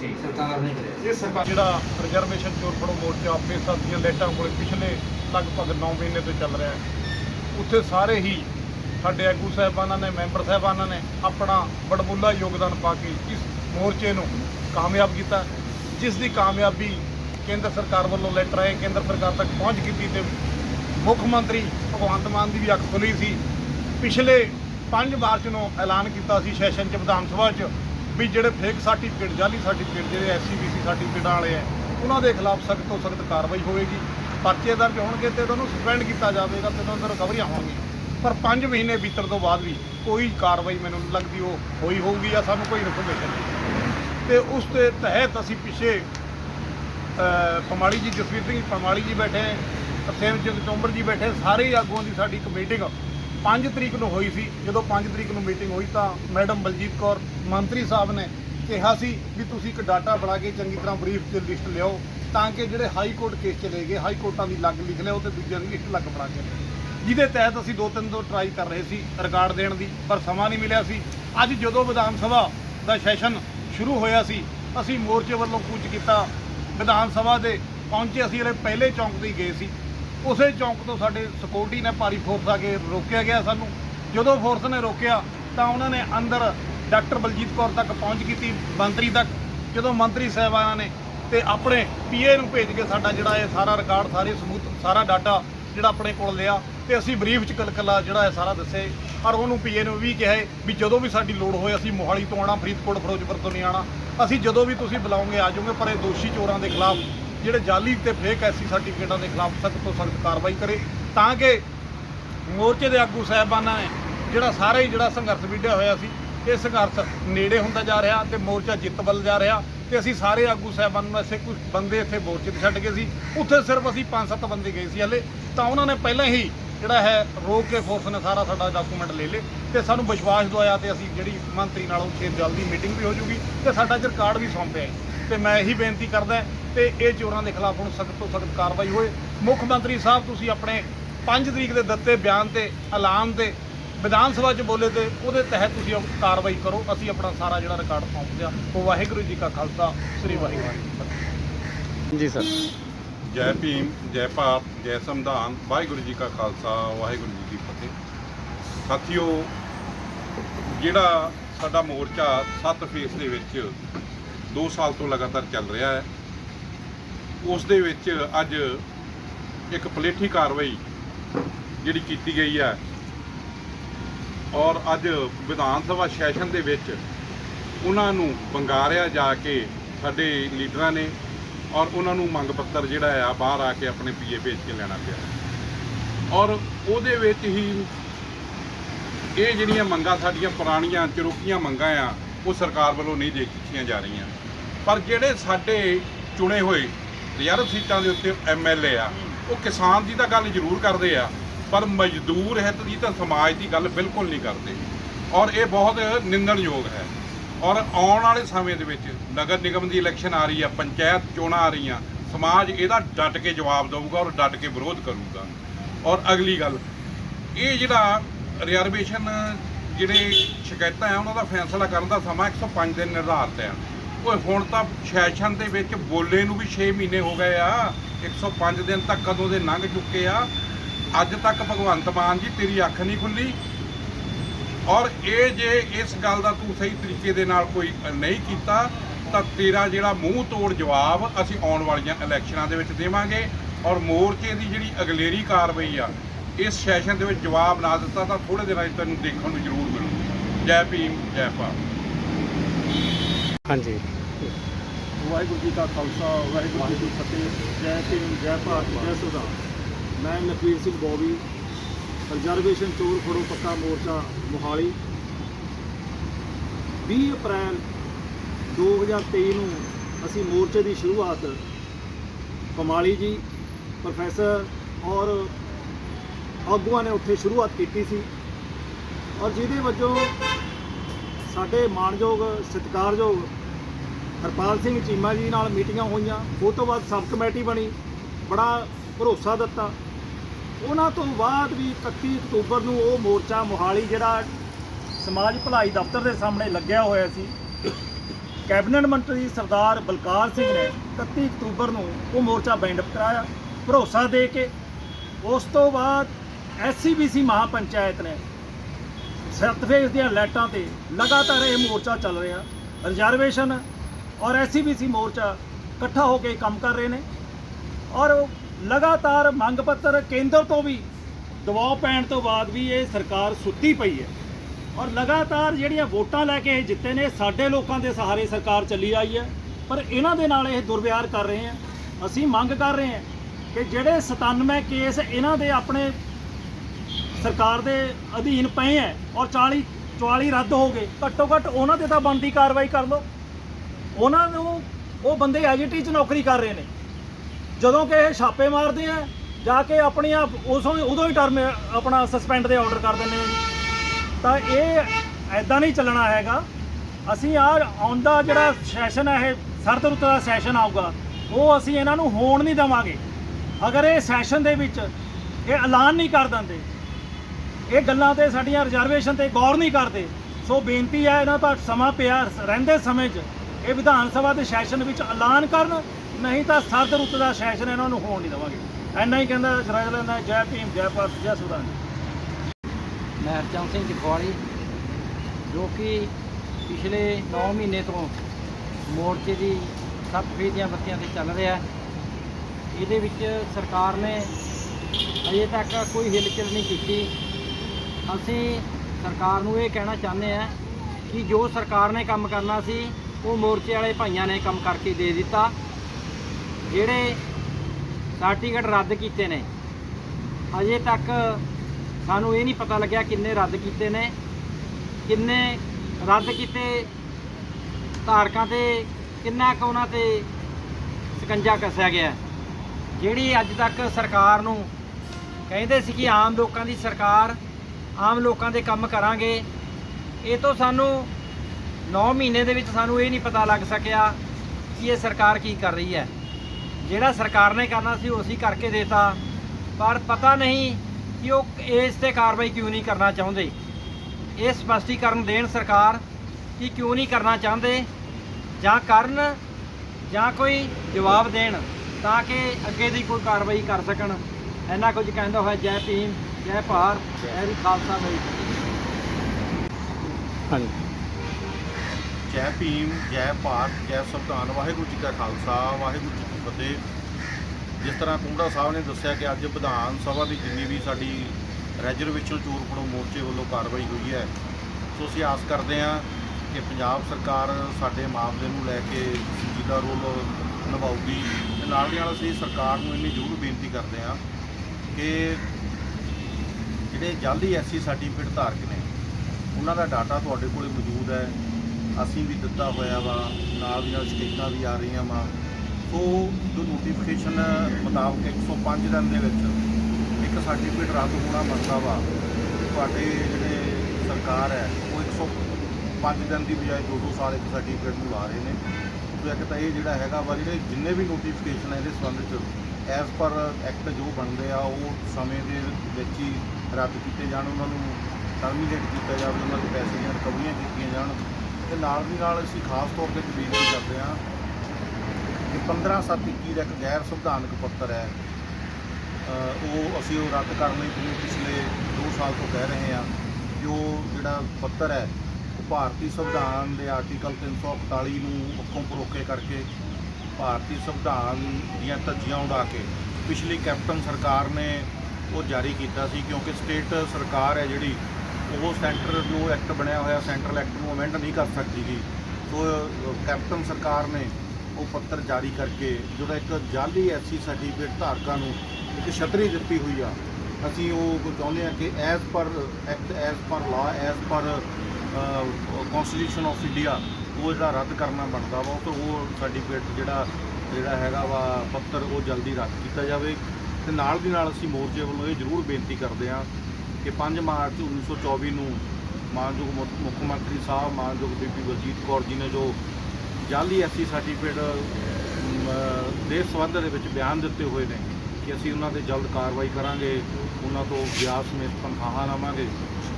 ਠੀਕ ਸਰਕਾਰ ਨੇ ਕਰਿਆ। ਇਹ ਸਰਕਾਰ ਜਿਹੜਾ ਰਿਜ਼ਰਵੇਸ਼ਨ ਚੋਰ ਫੜੋ ਮੋਰਚਾ ਫੇਸਾਂ ਦੀਆਂ ਲਾਈਟਾਂ ਕੋਲੇ ਪਿਛਲੇ ਲਗਭਗ 9 ਮਹੀਨੇ ਤੋਂ ਚੱਲ ਰਿਹਾ ਹੈ। ਉੱਥੇ ਸਾਰੇ ਹੀ ਸਾਡੇ ਆਗੂ ਸਾਹਿਬਾਨਾਂ ਨੇ, ਮੈਂਬਰ ਸਾਹਿਬਾਨਾਂ ਨੇ ਆਪਣਾ ਬੜਮੁੱਲਾ ਯੋਗਦਾਨ ਪਾ ਕੇ ਇਸ ਮੋਰਚੇ ਨੂੰ ਕਾਮਯਾਬ ਕੀਤਾ। ਜਿਸ ਦੀ ਕਾਮਯਾਬੀ ਕੇਂਦਰ ਸਰਕਾਰ ਵੱਲੋਂ ਲੈਟਰ ਆਏ, ਕੇਂਦਰ ਸਰਕਾਰ ਤੱਕ ਪਹੁੰਚ ਕੀਤੀ ਤੇ ਮੁੱਖ ਮੰਤਰੀ ਭਗਵੰਤ ਮਾਨ ਦੀ ਵੀ ਅੱਖ ਖੁੱਲੀ ਸੀ। ਪਿਛਲੇ 5 ਮਾਰਚ ਨੂੰ ਐਲਾਨ ਕੀਤਾ ਸੀ ਸੈਸ਼ਨ 'ਚ, ਵਿਧਾਨ ਸਭਾ 'ਚ। ਵੀ ਜਿਹੜੇ ਫੇਕ ਸਰਟੀਫਿਕੇਟ ਜਾਲੀ ਸਰਟੀਫਿਕੇਟ ਜਿਹੜੇ ਐਸਸੀਬੀਸੀ ਸਰਟੀਫਿਕੇਟਾਂ ਵਾਲੇ ਆ ਉਹਨਾਂ ਦੇ ਖਿਲਾਫ ਸਖਤ ਤੋਂ ਸਖਤ ਕਾਰਵਾਈ ਹੋਵੇਗੀ। ਪਰਚੇ ਦਰਜ ਹੋਣਗੇ ਤੇ ਉਹਨਾਂ ਨੂੰ ਸਸਪੈਂਡ ਕੀਤਾ ਜਾਵੇਗਾ ਤੇ ਉਹਨਾਂ ਤੋਂ ਰਿਕਵਰੀਆਂ ਹੋਣਗੀਆਂ ਪਰ 5 ਮਹੀਨੇ ਬੀਤਣ ਤੋਂ ਬਾਅਦ ਵੀ ਕੋਈ ਕਾਰਵਾਈ ਮੈਨੂੰ ਲੱਗਦੀ ਉਹ ਹੋਈ ਹੋਊਗੀ ਜਾਂ ਸਾਨੂੰ ਕੋਈ ਇਨਫੋਰਮੇਸ਼ਨ ਨਹੀਂ। ਤੇ ਉਸ ਦੇ ਤਹਿਤ ਅਸੀਂ ਪਿੱਛੇ ਅ, ਪਮਾਲੀ ਜੀ ਜਸਵੀਰ ਸਿੰਘ ਪਮਾਲੀ ਜੀ ਬੈਠੇ ਤਰਸੇਮ ਸਿੰਘ ਚੋਂਬਰ ਜੀ ਬੈਠੇ ਸਾਰੇ ਆਗੂਆਂ ਦੀ ਸਾਡੀ ਇੱਕ ਮੀਟਿੰਗ 5 ਤਰੀਕ ਨੂੰ ਹੋਈ ਸੀ। ਜਦੋਂ 5 ਤਰੀਕ ਨੂੰ ਮੀਟਿੰਗ ਹੋਈ ਤਾਂ ਮੈਡਮ ਬਲਜੀਤ ਕੌਰ ਮੰਤਰੀ ਸਾਹਿਬ ਨੇ ਕਿਹਾ ਸੀ ਵੀ ਤੁਸੀਂ ਇੱਕ ਡਾਟਾ ਬਣਾ ਕੇ ਚੰਗੀ ਤਰ੍ਹਾਂ ਬਰੀਫ ਤੇ ਲਿਸਟ ਲਿਆਓ ਤਾਂ ਕਿ ਜਿਹੜੇ ਹਾਈ ਕੋਰਟ ਕੇਸ ਚਲੇ ਗਏ, ਹਾਈ ਕੋਰਟਾਂ ਦੀ ਲੱਗ ਲਿਖ ਲਿਓ ਤੇ ਦੂਜਿਆਂ ਦੀ ਲਿਸਟ ਲੱਗ ਬਣਾ ਕੇ। ਲਿਆਓ। ਜਿਹਦੇ ਤਹਿਤ ਅਸੀਂ ਦੋ ਤਿੰਨ ਤੋਂ ਟਰਾਈ ਕਰ ਰਹੇ ਸੀ ਰਿਕਾਰਡ ਦੇਣ ਦੀ, ਪਰ ਸਮਾਂ ਨਹੀਂ ਮਿਲਿਆ ਸੀ। ਅੱਜ ਜਦੋਂ ਵਿਧਾਨ ਸਭਾ ਦਾ ਸੈਸ਼ਨ ਸ਼ੁਰੂ ਹੋਇਆ ਸੀ, ਅਸੀਂ ਮੋਰਚੇ ਵੱਲੋਂ ਕੂਚ ਕੀਤਾ। ਵਿਧਾਨ ਸਭਾ ਦੇ ਪਹੁੰਚੇ ਅਸੀਂ ਇਹਦੇ ਪਹਿਲੇ ਚੌਂਕ ਤੇ ਹੀ ਗਏ ਸੀ। ਉਸੇ ਚੌਂਕ ਤੋਂ ਸਾਡੇ ਸਿਕਿਉਰਿਟੀ ਨੇ ਭਾਰੀ ਫੋਰਸ ਆ ਕੇ ਰੋਕਿਆ ਗਿਆ ਸਾਨੂੰ। ਜਦੋਂ ਫੋਰਸ ਨੇ ਰੋਕਿਆ, ਤਾਂ ਉਹਨਾਂ ਨੇ ਅੰਦਰ ਡਾਕਟਰ ਬਲਜੀਤ ਕੌਰ ਤੱਕ ਪਹੁੰਚ ਕੀਤੀ, ਮੰਤਰੀ ਤੱਕ। ਜਦੋਂ ਮੰਤਰੀ ਸਾਹਿਬਾਨਾਂ ਨੇ ਤੇ ਆਪਣੇ ਪੀਏ ਨੂੰ ਭੇਜ ਕੇ ਸਾਡਾ ਜਿਹੜਾ ਇਹ ਸਾਰਾ ਰਿਕਾਰਡ ਸਾਰੇ ਸਬੂਤ, ਸਾਰਾ ਡਾਟਾ ਜਿਹੜਾ ਆਪਣੇ ਕੋਲ ਲਿਆ ਤੇ ਅਸੀਂ ਬਰੀਫ ਚ ਕਲਕਲਾ ਜਿਹੜਾ ਹੈ ਸਾਰਾ ਦੱਸੇ। ਔਰ ਉਹਨੂੰ ਪੀਏ ਨੂੰ ਵੀ ਕਿਹਾ ਵੀ ਜਦੋਂ ਵੀ ਸਾਡੀ ਲੋੜ ਹੋਏ ਅਸੀਂ ਮੋਹਾਲੀ ਤੋਂ ਆਣਾ ਫਰੀਦਕੋਟ, ਫਿਰੋਜ਼ਪੁਰ ਤੋਂ ਨਹੀਂ ਆਣਾ ਅਸੀਂ ਜਦੋਂ ਵੀ ਤੁਸੀਂ ਬੁਲਾਉਂਗੇ ਆ ਜਾਓਗੇ, ਪਰ ਇਹ ਦੋਸ਼ੀ ਚੋਰਾਂ ਦੇ ਖਿਲਾਫ ਜਿਹੜੇ ਜਾਲੀ ਤੇ ਫੇਕ ਐਸੀ ਸਰਟੀਫਿਕੇਟਾਂ ਦੇ ਖਿਲਾਫ ਸਖਤ ਤੋਂ ਸਖਤ ਕਾਰਵਾਈ ਕਰੇ, ਤਾਂ ਕਿ ਮੋਰਚੇ ਦੇ ਆਗੂ ਸਾਹਿਬਾਨਾਂ ਨੇ ਜਿਹੜਾ ਸਾਰਾ ਹੀ ਜਿਹੜਾ ਸੰਘਰਸ਼ ਵਿੱਢਿਆ ਹੋਇਆ ਸੀ, ਇਹ ਸੰਘਰਸ਼ ਨੇੜੇ ਹੁੰਦਾ ਜਾ ਰਿਹਾ ਤੇ ਮੋਰਚਾ ਜਿੱਤ ਵੱਲ ਜਾ ਰਿਹਾ ਤੇ ਅਸੀਂ ਸਾਰੇ ਆਗੂ ਸਾਹਿਬਾਨ ਨੂੰ ਐਸੇ ਕੁਝ ਬੰਦੇ ਇੱਥੇ ਮੋਰਚੇ ਤੇ ਛੱਡ ਗਏ ਸੀ, ਉੱਥੇ ਸਿਰਫ ਅਸੀਂ 5-7 ਬੰਦੇ ਗਏ ਸੀ ਹਲੇ, ਤਾਂ ਉਹਨਾਂ ਨੇ ਪਹਿਲਾਂ ਹੀ ਜਿਹੜਾ ਹੈ ਰੋਕ ਕੇ ਫੋਰਸ ਨੇ ਸਾਰਾ ਸਾਡਾ ਡਾਕੂਮੈਂਟ ਲੈ ਲਏ ਤੇ ਸਾਨੂੰ ਵਿਸ਼ਵਾਸ ਦਵਾਇਆ ਤੇ ਅਸੀਂ ਜਿਹੜੀ ਮੰਤਰੀ ਨਾਲ ਉੱਥੇ ਜਲਦੀ ਮੀਟਿੰਗ ਵੀ ਹੋ ਜੂਗੀ ਤੇ ਸਾਡਾ ਚ ਰਿਕਾਰਡ ਵੀ ਸੌਂਪਿਆ ਹੈ। ਤੇ ਮੈਂ ਇਹੀ ਬੇਨਤੀ ਕਰਦਾ ਤੇ ਇਹ ਚੋਰਾਂ ਦੇ ਖਿਲਾਫ ਹੁਣ ਸਖਤ ਤੋਂ ਸਖਤ ਕਾਰਵਾਈ ਹੋਏ। ਮੁੱਖ ਮੰਤਰੀ ਸਾਹਿਬ ਤੁਸੀਂ ਆਪਣੇ 5 ਤਰੀਕ ਦੇ ਦਿੱਤੇ ਬਿਆਨ ਤੇ ਐਲਾਨ ਤੇ ਵਿਧਾਨ ਸਭਾ 'ਚ ਬੋਲੇ ਤੇ ਉਹਦੇ ਤਹਿਤ ਤੁਸੀਂ ਕਾਰਵਾਈ ਕਰੋ। ਅਸੀਂ ਆਪਣਾ ਸਾਰਾ ਜਿਹੜਾ ਰਿਕਾਰਡ ਸੌਂਪ ਦਿਆ ਉਹ ਵਾਹਿਗੁਰੂ ਜੀ ਕਾ ਖਾਲਸਾ ਸ੍ਰੀ ਵਾਹਿਗੁਰੂ ਜੀ ਕੀ ਫਤਿਹ। ਜੀ ਸਰ। ਜੈ ਭੀਮ ਜੈ ਭਾਰਤ ਜੈ ਸੰਵਿਧਾਨ ਵਾਹਿਗੁਰੂ ਜੀ ਕਾ ਖਾਲਸਾ ਵਾਹਿਗੁਰੂ ਜੀ ਕੀ ਫਤਿਹ। ਸਾਥੀਓ ਜਿਹੜਾ ਸਾਡਾ ਮੋਰਚਾ ਸੱਤ ਫੇਸ ਦੇ ਵਿੱਚ 2 ਸਾਲ ਤੋਂ ਲਗਾਤਾਰ ਚੱਲ ਰਿਹਾ ਹੈ। ਉਸ ਦੇ ਵਿੱਚ ਅੱਜ ਇੱਕ ਪਲੇਠੀ ਕਾਰਵਾਈ ਜਿਹੜੀ ਕੀਤੀ ਗਈ ਹੈ ਔਰ ਅੱਜ ਵਿਧਾਨ ਸਭਾ ਸੈਸ਼ਨ ਦੇ ਵਿੱਚ ਉਹਨਾਂ ਨੂੰ ਬੰਗਾਰਿਆ ਜਾ ਕੇ ਸਾਡੇ ਲੀਡਰਾਂ ਨੇ ਔਰ ਉਹਨਾਂ ਨੂੰ ਮੰਗ ਪੱਤਰ ਜਿਹੜਾ ਆ ਬਾਹਰ ਆ ਕੇ ਆਪਣੇ ਪੀਏ ਭੇਜ ਕੇ ਲੈਣਾ ਪਿਆ। ਔਰ ਉਹਦੇ ਵਿੱਚ ਹੀ ਇਹ ਜਿਹੜੀਆਂ ਮੰਗਾਂ ਸਾਡੀਆਂ ਪੁਰਾਣੀਆਂ, ਚਰੋਕੀਆਂ ਮੰਗਾਂ ਆ ਉਹ ਸਰਕਾਰ ਵੱਲੋਂ ਨਹੀਂ ਦੇਖੀਆਂ ਜਾ ਰਹੀਆਂ। ਪਰ ਜਿਹੜੇ ਸਾਡੇ ਚੁਣੇ ਹੋਏ ਰਿਜ਼ਰਵ ਸੀਟਾਂ ਦੇ ਉੱਤੇ ਐਮਐਲਏ ਆ, ਉਹ ਕਿਸਾਨ ਦੀ ਤਾਂ ਗੱਲ ਜ਼ਰੂਰ ਕਰਦੇ ਆ, ਪਰ ਮਜ਼ਦੂਰ ਹਿੱਤ ਦੀ ਤਾਂ ਸਮਾਜ ਦੀ ਗੱਲ ਬਿਲਕੁਲ ਨਹੀਂ ਕਰਦੇ। ਔਰ ਇਹ ਬਹੁਤ ਨਿੰਦਣਯੋਗ ਹੈ। ਔਰ ਆਉਣ ਵਾਲੇ ਸਮੇਂ ਦੇ ਵਿੱਚ ਨਗਰ ਨਿਗਮ ਦੀ ਇਲੈਕਸ਼ਨ ਆ ਰਹੀ ਆ, ਪੰਚਾਇਤ ਚੋਣਾਂ ਆ ਰਹੀਆਂ, ਸਮਾਜ ਇਹਦਾ ਡਟ ਕੇ ਜਵਾਬ ਦੇਊਗਾ ਔਰ ਡਟ ਕੇ ਵਿਰੋਧ ਕਰੂਗਾ। ਔਰ ਅਗਲੀ ਗੱਲ, ਇਹ ਜਿਹੜਾ ਰਿਜ਼ਰਵੇਸ਼ਨ ਜਿਹੜੇ ਸ਼ਿਕਾਇਤਾਂ ਆ ਉਹਨਾਂ ਦਾ ਫੈਸਲਾ ਕਰਨ ਦਾ ਸਮਾਂ 105 ਦਿਨ ਨਿਰਧਾਰਤ ਆ ਓਏ, ਹੁਣ ਤਾਂ ਸੈਸ਼ਨ ਦੇ ਵਿੱਚ ਬੋਲੇ ਨੂੰ ਵੀ 6 ਮਹੀਨੇ ਹੋ ਗਏ ਆ। 105 ਦਿਨ ਤੱਕ ਕਦੋਂ ਦੇ ਲੰਘ ਚੁੱਕੇ ਆ। ਅੱਜ ਤੱਕ ਭਗਵੰਤ ਮਾਨ ਜੀ, ਤੇਰੀ ਅੱਖ ਨਹੀਂ ਖੁੱਲੀ। ਔਰ ਇਹ ਜੇ ਇਸ ਗੱਲ ਦਾ ਤੂੰ ਸਹੀ ਤਰੀਕੇ ਦੇ ਨਾਲ ਕੋਈ ਨਹੀਂ ਕੀਤਾ, ਤਾਂ ਤੇਰਾ ਜਿਹੜਾ ਮੂੰਹ ਤੋੜ ਜਵਾਬ ਅਸੀਂ ਆਉਣ ਵਾਲੀਆਂ ਇਲੈਕਸ਼ਨਾਂ ਦੇ ਵਿੱਚ ਦੇਵਾਂਗੇ। ਔਰ ਮੋਰਚੇ ਦੀ ਜਿਹੜੀ ਅਗਲੇਰੀ ਕਾਰਵਾਈ ਆ, ਇਸ ਸੈਸ਼ਨ ਦੇ ਵਿੱਚ ਜਵਾਬ ਨਾ ਦਿੱਤਾ ਤਾਂ ਥੋੜੇ ਦਿਨਾਂ 'ਚ ਤੈਨੂੰ ਦੇਖਣ ਨੂੰ ਜ਼ਰੂਰ ਜੈ ਭੀਮ ਜੈ ਭਾਰਤ ਹਾਂਜੀ। ਵਾਹਿਗੁਰੂ ਜੀ ਕਾ ਖਾਲਸਾ ਵਾਹਿਗੁਰੂ ਜੀ ਕੀ ਫਤਿਹ ਜੈ ਭੀਮ ਜੈ ਭਾਰਤ ਜੈ ਸੁਧਾਰ ਮੈਂ ਲਖਵੀਰ ਸਿੰਘ ਬੋਬੀ ਰਿਜ਼ਰਵੇਸ਼ਨ ਚੋਰ ਫੜੋ ਪੱਕਾ ਮੋਰਚਾ ਮੋਹਾਲੀ। 20 ਅਪ੍ਰੈਲ 2023 ਨੂੰ ਅਸੀਂ ਮੋਰਚੇ ਦੀ ਸ਼ੁਰੂਆਤ ਕਮਾਲੀ ਜੀ ਪ੍ਰੋਫੈਸਰ ਔਰ ਆਗੂਆਂ ਨੇ ਉੱਥੇ ਸ਼ੁਰੂਆਤ ਕੀਤੀ ਸੀ। ਔਰ ਜਿਹਦੇ ਵਜੋਂ ਸਾਡੇ ਮਾਣਯੋਗ ਸਤਿਕਾਰਯੋਗ ਹਰਪਾਲ ਸਿੰਘ ਚੀਮਾ ਜੀ ਨਾਲ ਮੀਟਿੰਗਾਂ ਹੋਈਆਂ। ਉਹ ਤੋਂ ਬਾਅਦ ਸਬ ਕਮੇਟੀ ਬਣੀ, ਬੜਾ ਭਰੋਸਾ ਦਿੱਤਾ। ਉਹਨਾਂ ਤੋਂ ਬਾਅਦ ਵੀ 31 ਅਕਤੂਬਰ ਨੂੰ ਉਹ ਮੋਰਚਾ ਮੋਹਾਲੀ ਜਿਹੜਾ ਸਮਾਜ ਭਲਾਈ ਦਫ਼ਤਰ ਦੇ ਸਾਹਮਣੇ ਲੱਗਿਆ ਹੋਇਆ ਸੀ। ਕੈਬਨਿਟ ਮੰਤਰੀ ਸਰਦਾਰ ਬਲਕਾਰ ਸਿੰਘ ਨੇ 31 ਅਕਤੂਬਰ ਨੂੰ ਉਹ ਮੋਰਚਾ ਬੈਂਡ ਅਪ ਕਰਾਇਆ, ਭਰੋਸਾ ਦੇ ਕੇ। ਉਸ ਤੋਂ ਬਾਅਦ ਐਸਸੀਬੀਸੀ ਮਹਾਪੰਚਾਇਤ ਨੇ ਸੱਤ ਫੇਜ਼ ਦੀਆਂ ਲਾਈਟਾਂ ਤੇ ਲਗਾਤਾਰ ਇਹ ਮੋਰਚਾ ਚੱਲ ਰਿਹਾ। ਰਿਜ਼ਰਵੇਸ਼ਨ ਔਰ ਐਸਸੀਬੀਸੀ ਮੋਰਚਾ ਇਕੱਠਾ ਹੋ ਕੇ ਕੰਮ ਕਰ ਰਹੇ ਨੇ। ਔਰ ਲਗਾਤਾਰ ਮੰਗ ਪੱਤਰ ਕੇਂਦਰ ਤੋਂ ਵੀ ਦਬਾਅ ਪੈਣ ਤੋਂ ਬਾਅਦ ਵੀ ਇਹ ਸਰਕਾਰ ਸੁੱਤੀ ਪਈ ਹੈ। ਔਰ ਲਗਾਤਾਰ ਜਿਹੜੀਆਂ ਵੋਟਾਂ ਲੈ ਕੇ ਇਹ ਜਿੱਤੇ ਨੇ, ਸਾਡੇ ਲੋਕਾਂ ਦੇ ਸਹਾਰੇ ਸਰਕਾਰ ਚੱਲੀ ਆਈ ਹੈ। ਪਰ ਇਹਨਾਂ ਦੇ ਨਾਲ ਇਹ ਦੁਰਵਿਹਾਰ ਕਰ ਰਹੇ ਆ ਅਸੀਂ ਮੰਗ ਕਰ ਰਹੇ ਹਾਂ ਕਿ ਜਿਹੜੇ 97 ਕੇਸ ਇਹਨਾਂ ਦੇ ਆਪਣੇ ਸਰਕਾਰ ਦੇ ਅਧੀਨ ਪਏ ਹੈ ਔਰ 40 44 ਰੱਦ ਹੋ ਗਏ। ਘੱਟੋ ਘੱਟ ਉਹਨਾਂ ਤੇ ਤਾਂ ਬਣਦੀ ਕਾਰਵਾਈ ਕਰ ਲਓ। ਉਹਨਾਂ ਨੂੰ ਉਹ ਬੰਦੇ ਐਜੀਟੀ 'ਚ ਨੌਕਰੀ ਕਰ ਰਹੇ ਨੇ। ਜਦੋਂ ਕਿ ਇਹ ਛਾਪੇ ਮਾਰਦੇ ਆ ਜਾ ਕੇ ਆਪਣੀਆਂ ਉਸੋਂ ਉਦੋਂ ਹੀ ਟਰਮ ਆਪਣਾ ਸਸਪੈਂਡ ਦੇ ਆਰਡਰ ਕਰ ਦਿੰਦੇ ਆ ਤਾਂ ਇਹ ਐਦਾਂ ਨਹੀਂ ਚੱਲਣਾ ਹੈਗਾ। ਅਸੀਂ ਆ ਆਉਂਦਾ ਜਿਹੜਾ ਸੈਸ਼ਨ ਹੈ ਇਹ ਸਰਦ ਰੁੱਤ ਦਾ ਸੈਸ਼ਨ ਆਊਗਾ, ਉਹ ਅਸੀਂ ਇਹਨਾਂ ਨੂੰ ਹੋਣ ਨਹੀਂ ਦੇਵਾਂਗੇ। ਅਗਰ ਇਹ ਸੈਸ਼ਨ ਦੇ ਵਿੱਚ ਇਹ ਐਲਾਨ ਨਹੀਂ ਕਰ ਦਿੰਦੇ ਇਹ ਗੱਲਾਂ ਤੇ ਸਾਡੀਆਂ ਰਿਜ਼ਰਵੇਸ਼ਨ ਤੇ ਗੌਰ ਨਹੀਂ ਕਰਦੇ। ਸੋ ਬੇਨਤੀ ਹੈ ਇਹਨਾਂ ਦਾ ਸਮਾਂ ਪਿਆ ਰਹਿੰਦੇ ਸਮੇਂ 'ਚ। ਇਹ ਵਿਧਾਨ ਸਭਾ ਦੇ ਸੈਸ਼ਨ ਵਿੱਚ ਐਲਾਨ ਕਰਨ, ਨਹੀਂ ਤਾਂ ਸਰਦ ਰੁੱਤ ਦਾ ਸੈਸ਼ਨ ਇਹਨਾਂ ਨੂੰ ਹੋਣ ਨਹੀਂ ਦੇਵਾਂਗੇ। ਐਨਾ ਹੀ ਕਹਿੰਦਾ ਇਜ਼ਰਾਈਲ ਲੈਂਦਾ ਜੈ ਭੀਮ, ਜੈ ਭਾਰਤ, ਜੈ ਸੁਦਾਨ ਮੈਂ ਹਰਚੰਦ ਸਿੰਘ ਜਖਵਾਲੀ ਜੋ ਕਿ ਪਿਛਲੇ 9 ਮਹੀਨੇ ਤੋਂ ਮੋਰਚੇ ਦੀ ਸੱਤ ਫੇਜ਼ ਦੀਆਂ ਬੱਤੀਆਂ ਤੇ ਚੱਲ ਰਿਹਾ ਇਹਦੇ ਵਿੱਚ ਸਰਕਾਰ ਨੇ ਅਜੇ ਤੱਕ ਕੋਈ ਹਿਲਚੁਲ ਨਹੀਂ ਕੀਤੀ। ਅਸੀਂ ਸਰਕਾਰ ਨੂੰ ਇਹ ਕਹਿਣਾ ਚਾਹੁੰਦੇ ਹਾਂ ਕਿ ਜੋ ਸਰਕਾਰ ਨੇ ਕੰਮ ਕਰਨਾ ਸੀ, ਉਹ ਮੋਰਚੇ ਵਾਲੇ ਭਾਈਆਂ ਨੇ ਕੰਮ ਕਰਕੇ ਦੇ ਦਿੱਤਾ। ਜਿਹੜੇ ਸਰਟੀਫਿਕੇਟ ਰੱਦ ਕੀਤੇ ਨੇ, ਅਜੇ ਤੱਕ ਸਾਨੂੰ ਇਹ ਨਹੀਂ ਪਤਾ ਲੱਗਿਆ ਕਿੰਨੇ ਰੱਦ ਕੀਤੇ ਨੇ। ਕਿੰਨੇ ਰੱਦ ਕੀਤੇ ਧਾਰਕਾਂ ਤੇ, ਕਿੰਨਾ ਕੁ ਉਹਨਾਂ ਤੇ ਸਕੰਜਾ ਕੱਸਿਆ ਗਿਆ। ਜਿਹੜੀ ਅੱਜ ਤੱਕ ਸਰਕਾਰ ਨੂੰ ਕਹਿੰਦੇ ਸੀ ਕਿ ਆਮ ਲੋਕਾਂ ਦੀ ਸਰਕਾਰ ਆਮ ਲੋਕਾਂ ਦੇ ਕੰਮ ਕਰਾਂਗੇ। ਇਹ ਤੋਂ ਸਾਨੂੰ 9 ਮਹੀਨੇ ਦੇ ਵਿੱਚ ਸਾਨੂੰ ਇਹ ਨਹੀਂ ਪਤਾ ਲੱਗ ਸਕਿਆ ਕਿ ਇਹ ਸਰਕਾਰ ਕੀ ਕਰ ਰਹੀ ਹੈ। ਜਿਹੜਾ ਸਰਕਾਰ ਨੇ ਕਰਨਾ ਸੀ ਉਹ ਅਸੀਂ ਕਰਕੇ ਦੇਤਾ, ਪਰ ਪਤਾ ਨਹੀਂ ਕਿ ਉਹ ਇਸ ਤੇ ਕਾਰਵਾਈ ਕਿਉਂ ਨਹੀਂ ਕਰਨਾ ਚਾਹੁੰਦੇ। ਇਹ ਸਪਸ਼ਟੀਕਰਨ ਦੇਣ ਸਰਕਾਰ ਕਿ ਕਿਉਂ ਨਹੀਂ ਕਰਨਾ ਚਾਹੁੰਦੇ, ਜਾਂ ਕਰਨ, ਜਾਂ ਕੋਈ ਜਵਾਬ ਦੇਣ, ਤਾਂ ਕਿ ਅੱਗੇ ਦੀ ਕੋਈ ਕਾਰਵਾਈ ਕਰ ਸਕਣ। ਇੰਨਾ ਕੁਝ ਕਹਿੰਦਾ ਹੋਇਆ ਜੈ ਭੀਮ। ਜੈ ਭਾਰਤ ਜੈ ਵੀ ਖਾਲਸਾ ਮੇਰੀ ਹਾਂਜੀ। ਜੈ ਭੀਮ ਜੈ ਭਾਰਤ ਜੈ ਸੰਵਿਧਾਨ ਵਾਹਿਗੁਰੂ ਜੀ ਕਾ ਖਾਲਸਾ ਵਾਹਿਗੁਰੂ ਜੀ ਕੀ ਫਤਿਹ। ਜਿਸ ਤਰ੍ਹਾਂ ਕੁੰਡਾ ਸਾਹਿਬ ਨੇ ਦੱਸਿਆ ਕਿ ਅੱਜ ਵਿਧਾਨ ਸਭਾ ਦੀ ਜਿੰਨੀ ਵੀ ਸਾਡੀ ਰੈਜ਼ਰਵੇਸ਼ਨ ਚੋਰ ਫੜੋ ਮੋਰਚੇ ਵੱਲੋਂ ਕਾਰਵਾਈ ਹੋਈ ਹੈ ਸੋ ਅਸੀਂ ਆਸ ਕਰਦੇ ਹਾਂ ਕਿ ਪੰਜਾਬ ਸਰਕਾਰ ਸਾਡੇ ਮਾਮਲੇ ਨੂੰ ਲੈ ਕੇ ਸੰਜੀਦਾ ਰੋਲ ਨਿਭਾਊਗੀ। ਤੇ ਨਾਲ ਦੀ ਨਾਲ ਅਸੀਂ ਸਰਕਾਰ ਨੂੰ ਇੰਨੀ ਜ਼ਰੂਰ ਬੇਨਤੀ ਕਰਦੇ ਹਾਂ ਕਿ ਜਿਹੜੇ ਜਾਲੀ ਐਸਸੀ ਸਰਟੀਫਿਕੇਟ ਧਾਰਕ ਨੇ, ਉਹਨਾਂ ਦਾ ਡਾਟਾ ਤੁਹਾਡੇ ਕੋਲੇ ਮੌਜੂਦ ਹੈ। ਅਸੀਂ ਵੀ ਦਿੱਤਾ ਹੋਇਆ ਵਾ, ਨਾਲ ਦੀ ਨਾਲ ਸ਼ਿਕਾਇਤਾਂ ਵੀ ਆ ਰਹੀਆਂ ਵਾ। ਸੋ, ਜੋ ਨੋਟੀਫਿਕੇਸ਼ਨ ਮੁਤਾਬਕ 105 ਦਿਨ ਦੇ ਵਿੱਚ ਇੱਕ ਸਰਟੀਫਿਕੇਟ ਰੱਦ ਹੋਣਾ ਬਣਦਾ ਵਾ, ਤੁਹਾਡੇ ਜਿਹੜੇ ਸਰਕਾਰ ਹੈ, ਉਹ 105 ਦਿਨ ਦੀ ਬਜਾਏ 2-2 ਸਾਲ ਇੱਕ ਸਰਟੀਫਿਕੇਟ ਨੂੰ ਲਾ ਰਹੇ ਨੇ। ਸੋ, ਇੱਕ ਤਾਂ ਇਹ ਜਿਹੜਾ ਹੈਗਾ ਵਾ, ਜਿਹੜੇ ਜਿੰਨੇ ਵੀ ਨੋਟੀਫਿਕੇਸ਼ਨ ਹੈ, ਇਹਦੇ ਸੰਬੰਧ ਵਿੱਚ ਐਜ਼ ਪਰ ਐਕਟ ਜੋ ਬਣਦੇ ਆ, ਉਹ ਸਮੇਂ ਦੇ ਵਿੱਚ ਹੀ ਰੱਦ ਕੀਤੇ ਜਾਣ, ਉਹਨਾਂ ਨੂੰ ਟਰਮੀਨੇਟ ਕੀਤਾ ਜਾਵੇ, ਉਹਨਾਂ ਦੇ ਪੈਸੇ ਦੀਆਂ ਰਿਕਵਰੀਆਂ ਕੀਤੀਆਂ ਜਾਣ। ਤੇ ਨਾਲ ਦੀ ਨਾਲ ਅਸੀਂ ਖਾਸ ਤੌਰ ਤੇ ਇੱਕ ਬੇਨਤੀ ਕਰਦੇ ਹਾਂ ਕਿ 15/7/21 ਦਾ ਇੱਕ ਗੈਰ ਸੰਵਿਧਾਨਕ ਪੱਤਰ ਹੈ। ਉਹ ਅਸੀਂ ਉਹ ਰੱਦ ਕਰਨ ਲਈ ਜਿਵੇਂ ਪਿਛਲੇ 2 ਸਾਲ ਤੋਂ ਕਹਿ ਰਹੇ ਹਾਂ ਕਿ ਉਹ ਜਿਹੜਾ ਪੱਤਰ ਹੈ, ਉਹ ਭਾਰਤੀ ਸੰਵਿਧਾਨ ਦੇ ਆਰਟੀਕਲ 341 ਨੂੰ ਅੱਖੋਂ ਪਰੋਕੇ ਕਰਕੇ ਭਾਰਤੀ ਸੰਵਿਧਾਨ ਦੀਆਂ ਧੱਜੀਆਂ ਉਡਾ ਕੇ ਪਿਛਲੀ ਕੈਪਟਨ ਸਰਕਾਰ ਨੇ ਉਹ ਜਾਰੀ ਕੀਤਾ ਸੀ ਕਿਉਂਕਿ ਸਟੇਟ ਸਰਕਾਰ ਹੈ ਜਿਹੜੀ, ਉਹ ਸੈਂਟਰ ਜੋ ਐਕਟ ਬਣਿਆ ਹੋਇਆ, ਸੈਂਟਰਲ ਐਕਟ ਨੂੰ ਅਮੈਂਡ ਨਹੀਂ ਕਰ ਸਕਦੀ ਗੀ। ਸੋ ਕੈਪਟਨ ਸਰਕਾਰ ਨੇ ਉਹ ਪੱਤਰ ਜਾਰੀ ਕਰਕੇ ਜਿਹੜਾ ਇੱਕ ਜਾਲੀ ਐਸਸੀ ਸਰਟੀਫਿਕੇਟ ਧਾਰਕਾਂ ਨੂੰ ਇੱਕ ਛਤਰੀ ਦਿੱਤੀ ਹੋਈ ਆ, ਅਸੀਂ ਉਹ ਚਾਹੁੰਦੇ ਹਾਂ ਕਿ as per act as per ਲਾ as per constitution of India ਉਹ ਜਿਹੜਾ ਰੱਦ ਕਰਨਾ ਬਣਦਾ ਵਾ। ਉਹ ਤੇ ਉਹ ਸਰਟੀਫਿਕੇਟ ਜਿਹੜਾ ਜਿਹੜਾ ਹੈਗਾ ਵਾ, ਪੱਤਰ ਉਹ ਜਲਦੀ ਰੱਦ ਕੀਤਾ ਜਾਵੇ। ਤੇ ਨਾਲ ਦੀ ਨਾਲ ਅਸੀਂ ਮੋਰਚੇ ਵੱਲੋਂ ਇਹ ਜ਼ਰੂਰ ਬੇਨਤੀ ਕਰਦੇ ਹਾਂ ਕਿ 5 ਮਾਰਚ 1924 ਨੂੰ ਮਾਨਯੋਗ ਮੁੱਖ ਮੁੱਖ ਮੰਤਰੀ ਸਾਹਿਬ, ਮਾਨਯੋਗ ਬੀਬੀ ਬਲਜੀਤ ਕੌਰ ਜੀ ਨੇ ਜੋ ਜਾਲੀ ਐਸਸੀ ਸਰਟੀਫਿਕੇਟ ਦੇ ਸੰਬੰਧ ਦੇ ਵਿੱਚ ਬਿਆਨ ਦਿੱਤੇ ਹੋਏ ਨੇ ਕਿ ਅਸੀਂ ਉਹਨਾਂ ਤੇ ਜਲਦ ਕਾਰਵਾਈ ਕਰਾਂਗੇ, ਉਹਨਾਂ ਤੋਂ ਵਿਆਹ ਸਮੇਤ ਤਨਖਾਹਾਂ ਲਵਾਂਗੇ।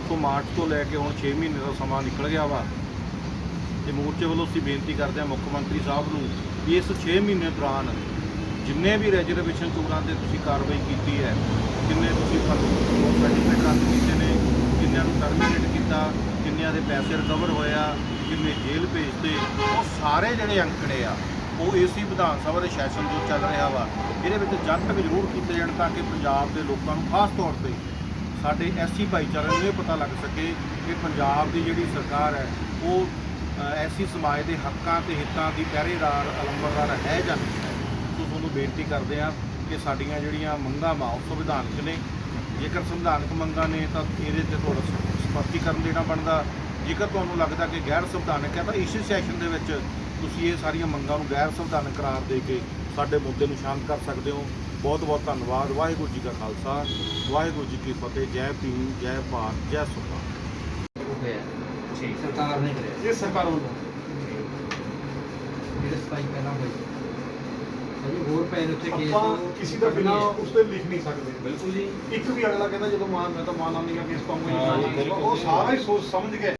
ਸੋ ਮਾਰਚ ਤੋਂ ਲੈ ਕੇ ਹੁਣ 6 ਮਹੀਨੇ ਦਾ ਸਮਾਂ ਨਿਕਲ ਗਿਆ ਵਾ। ਤੇ ਮੋਰਚੇ ਵੱਲੋਂ ਅਸੀਂ ਬੇਨਤੀ ਕਰਦੇ ਹਾਂ ਮੁੱਖ ਮੰਤਰੀ ਸਾਹਿਬ ਨੂੰ ਕਿ ਇਸ 6 ਮਹੀਨੇ ਦੌਰਾਨ ਜਿੰਨੇ ਵੀ ਰੈਜ਼ਰਵੇਸ਼ਨ ਚੋਰਾਂ ਤੇ ਤੁਸੀਂ ਕਾਰਵਾਈ ਕੀਤੀ ਹੈ, ਕਿੰਨੇ ਤੁਸੀਂ ਸਰਟੀਫਿਕੇਟ ਰੱਦ ਕੀਤੇ ਨੇ, ਕਿੰਨਿਆਂ ਨੂੰ ਟਰਮੀਨੇਟ ਕੀਤਾ, ਕਿੰਨਿਆਂ ਦੇ ਪੈਸੇ ਰਿਕਵਰ ਹੋਇਆ ਕਿੰਨੇ ਜੇਲ੍ਹ ਭੇਜਤੇ, ਉਹ ਸਾਰੇ ਜਿਹੜੇ ਅੰਕੜੇ ਆ, ਉਹ ਏਸੀ ਵਿਧਾਨ ਸਭਾ ਦੇ ਸੈਸ਼ਨ ਜੋ ਚੱਲ ਰਿਹਾ ਵਾ, ਇਹਦੇ ਵਿੱਚ ਜਨਤਕ ਜ਼ਰੂਰ ਕੀਤੇ ਜਾਣ ਤਾਂ ਕਿ ਪੰਜਾਬ ਦੇ ਲੋਕਾਂ ਨੂੰ ਖਾਸ ਤੌਰ ਤੇ ਸਾਡੇ ਐਸਸੀ ਭਾਈਚਾਰੇ ਨੂੰ ਇਹ ਪਤਾ ਲੱਗ ਸਕੇ ਕਿ ਪੰਜਾਬ ਦੀ ਜਿਹੜੀ ਸਰਕਾਰ ਹੈ, ਉਹ ਐਸੀ ਸਮਾਜ ਦੇ ਹੱਕਾਂ ਤੇ ਹਿੱਤਾਂ ਦੀ ਪਹਿਰੇਦਾਰ ਅਲੰਬਰਦਾਰ ਹੈ ਜਾਂ ਨਹੀਂ ਤੁਹਾਨੂੰ ਬੇਨਤੀ ਕਰਦੇ ਹਾਂ ਕਿ ਸਾਡੀਆਂ ਜਿਹੜੀਆਂ ਮੰਗਾਂ ਵਾ ਉਹ ਸੰਵਿਧਾਨਕ ਨੇ। ਜੇਕਰ ਸੰਵਿਧਾਨਕ ਮੰਗਾਂ ਨੇ ਤਾਂ ਇਹਦੇ ਤੇ ਥੋੜਾ ਸਪਸ਼ਟੀਕਰਨ ਦੇਣਾ ਬਣਦਾ। ਜੇਕਰ ਤੁਹਾਨੂੰ ਲੱਗਦਾ ਕਿ ਗੈਰ ਸੰਵਿਧਾਨਕ ਹੈ ਤਾਂ ਇਸੇ ਸੈਸ਼ਨ ਦੇ ਵਿੱਚ ਤੁਸੀਂ ਇਹ ਸਾਰੀਆਂ ਮੰਗਾਂ ਨੂੰ ਗੈਰ ਸੰਵਿਧਾਨਕ ਕਰਾਰ ਦੇ ਕੇ ਸਾਡੇ ਮੁੱਦੇ ਨੂੰ ਸ਼ਾਂਤ ਕਰ ਸਕਦੇ ਹੋ। ਬਹੁਤ ਬਹੁਤ ਧੰਨਵਾਦ। ਵਾਹਿਗੁਰੂ ਜੀ ਕਾ ਖਾਲਸਾ। ਵਾਹਿਗੁਰੂ ਜੀ ਕੀ ਫਤਿਹ। ਜੈ ਭੀਮ ਜੈ ਭਾਰਤ ਜੈ ਸੁਖਾ ਹੋਇਆ ਸਰਕਾਰ ਨੇ ਕਰਿਆ। ਇਹ ਸਰਕਾਰ ਵੱਲੋਂ। ਜਿਹੜੇ ਸਫ਼ਾਈ ਪਹਿਲਾਂ ਹੋਈ ਅਜੇ ਹੋਰ ਪੈ ਨੇ ਉੱਥੇ ਕੇਸ ਆਪਾਂ ਕਿਸੇ ਦਾ ਬਿਨਾ ਉਸ ਤੇ ਲਿਖ ਨਹੀਂ ਸਕਦੇ। ਬਿਲਕੁਲ ਜੀ। ਇੱਕ ਵੀ ਅਗਲਾ ਕਹਿੰਦਾ ਜਦੋਂ ਮਾਨ ਮੈਂ ਤਾਂ ਮਾਨ ਆਉਂਦੀ ਆ ਕੇਸ ਪਾਉਂਗਾ ਉਹ ਸਾਰਾ ਹੀ ਸੋਚ ਸਮਝ ਕੇ